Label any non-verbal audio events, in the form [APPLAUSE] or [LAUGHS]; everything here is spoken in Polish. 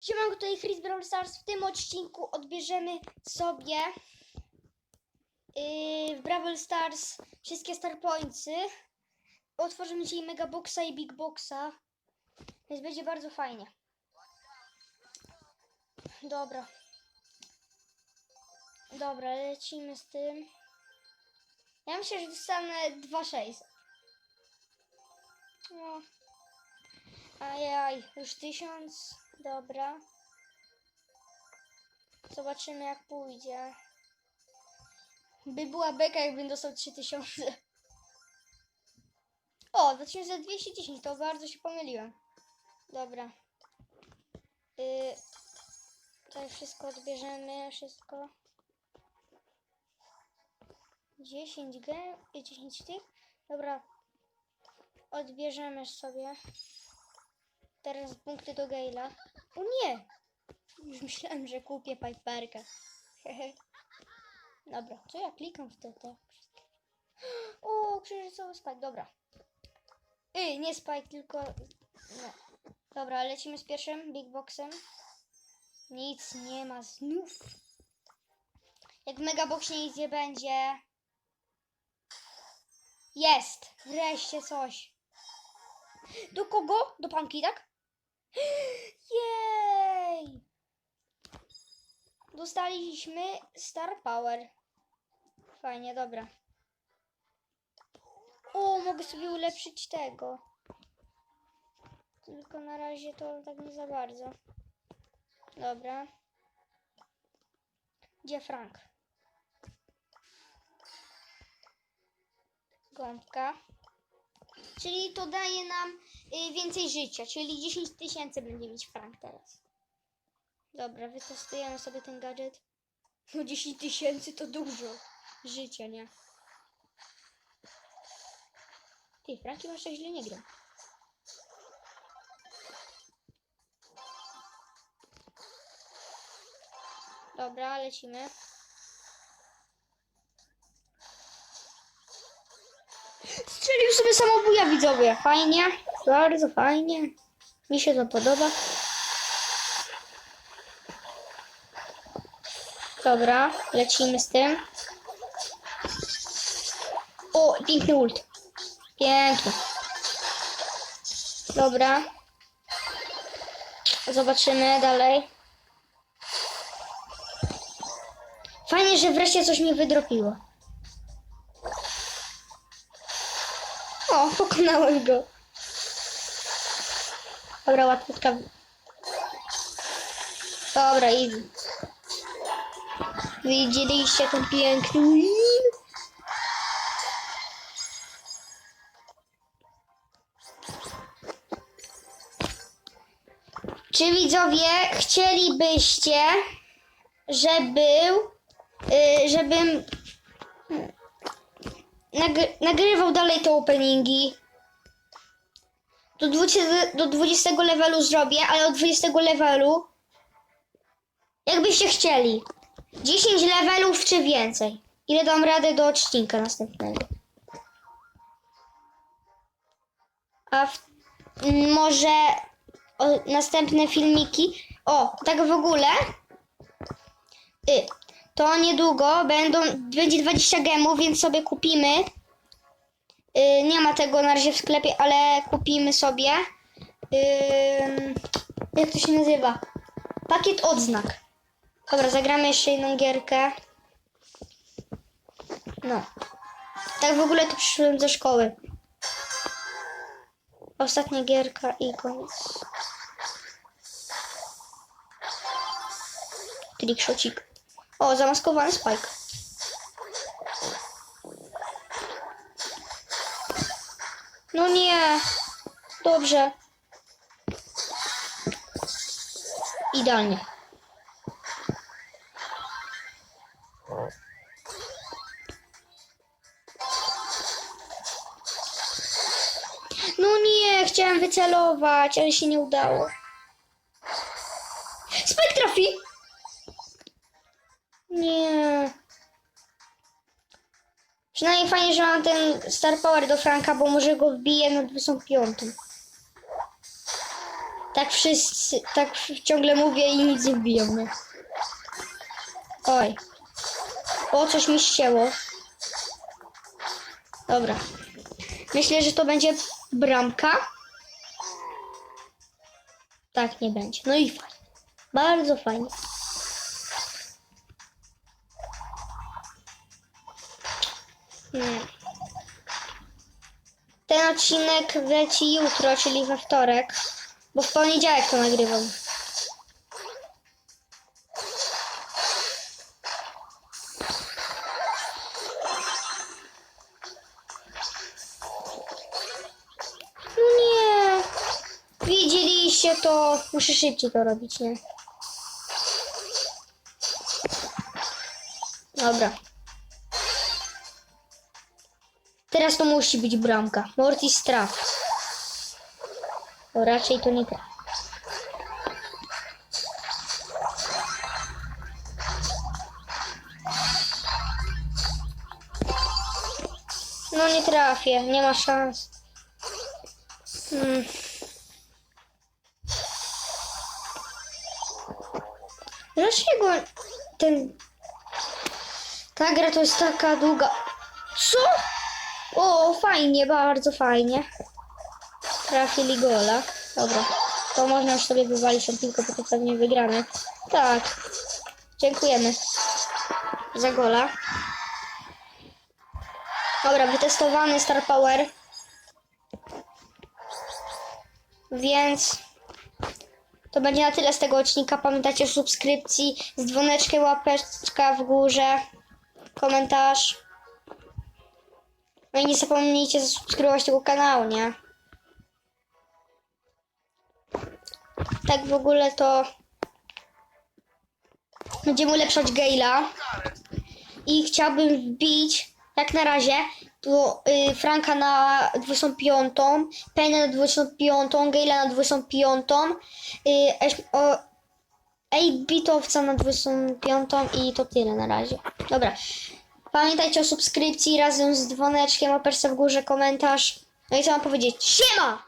Siemanko, tutaj Chris Brawl Stars. W tym odcinku odbierzemy sobie yy, w Brawl Stars wszystkie Star Pointsy. Otworzymy dzisiaj Mega Boxa i Big Boxa. Więc będzie bardzo fajnie. Dobra. Dobra, lecimy z tym. Ja myślę, że dostanę 2,600. No. Ajaj, już tysiąc. Dobra. Zobaczymy jak pójdzie. By była beka, jakbym dostał 3000. O, 2210, to bardzo się pomyliłem. Dobra. Yy, tutaj wszystko odbierzemy, wszystko. 10 g, 10 tych. Dobra. Odbierzemy sobie. Teraz punkty do Gale'a. O nie! Już myślałem, że kupię Piperkę. [LAUGHS] Dobra, co ja klikam w? [GASPS] O, księżycowy spike, dobra. Ej, nie spike, tylko... No. Dobra, lecimy z pierwszym Big Boxem. Nic nie ma znów. Jak w Megaboxie nic nie będzie. Jest! Wreszcie coś. Do kogo? Do panki, tak? Jej! Dostaliśmy Star Power. Fajnie, dobra. O, mogę sobie ulepszyć tego. Tylko na razie to tak nie za bardzo. Dobra. Gdzie Frank? Gąbka. Czyli to daje nam y, więcej życia, czyli 10 tysięcy będzie mieć Frank teraz. Dobra, wytestujemy sobie ten gadżet. No 10 tysięcy to dużo życia, nie? Ty, Franki masz tak źle nie gra. Dobra, lecimy. Strzelił sobie samobuja widzowie. Fajnie, bardzo fajnie. Mi się to podoba. Dobra, lecimy z tym. O, piękny ult. Piękny. Dobra. Zobaczymy dalej. Fajnie, że wreszcie coś mi wydropiło. O, pokonałem go. Dobra, łatwiutka. Dobra, easy. Widzieliście ten piękny win? Czy widzowie chcielibyście, żeby, y, żebym nagry- nagrywał dalej te openingi? Do 20, do 20 levelu zrobię, ale od 20 levelu jakbyście chcieli. 10 levelów czy więcej. Ile dam radę do odcinka następnego. A w, może o, następne filmiki. O, tak w ogóle. Y, to niedługo będą, będzie 20 gemów, więc sobie kupimy. Y, nie ma tego na razie w sklepie, ale kupimy sobie. Ym, jak to się nazywa? Pakiet odznak. Dobra, zagramy jeszcze jedną gierkę. No. Tak w ogóle to przyszedłem ze szkoły. Ostatnia gierka i koniec. Trickshotcik. O, zamaskowany spike. No nie. Dobrze. Idealnie. No nie, chciałem wycelować, ale się nie udało. Spike trafi! Przynajmniej fajnie, że mam ten Star Power do Franka, bo może go wbiję na 25. Tak wszyscy, tak ciągle mówię i nic nie wbiją mnie. Oj. O, coś mi ścięło. Dobra. Myślę, że to będzie bramka. Tak, nie będzie. No i fajnie. Bardzo fajnie. Hmm. Ten odcinek leci jutro, czyli we wtorek, bo w poniedziałek to nagrywam. No nie. Widzieliście to. Muszę szybciej to robić, nie? Dobra. Teraz to musi być bramka. Mortis traf. Bo raczej to nie traf. No nie trafię, nie ma szans. Hmm. Dlaczego ten... Ta gra to jest taka długa... Co? O, fajnie, bardzo fajnie. Trafili gola. Dobra. To można już sobie wywalić tą piłkę, bo to pewnie wygramy. Tak. Dziękujemy za gola. Dobra, wytestowany Star Power. Więc to będzie na tyle z tego odcinka. Pamiętajcie o subskrypcji, z dzwoneczkiem, łapeczka w górze, komentarz. No i nie zapomnijcie zasubskrybować tego kanału, nie? Tak w ogóle to będziemy ulepszać Gale'a i chciałbym wbić jak na razie to y, Franka na 25, Penny na 25, Gale'a na 25, y, o, Ej, bitowca na 25 i to tyle na razie. Dobra. Pamiętajcie o subskrypcji razem z dzwoneczkiem, łapeczce w górze, komentarz. No i co mam powiedzieć? Siema!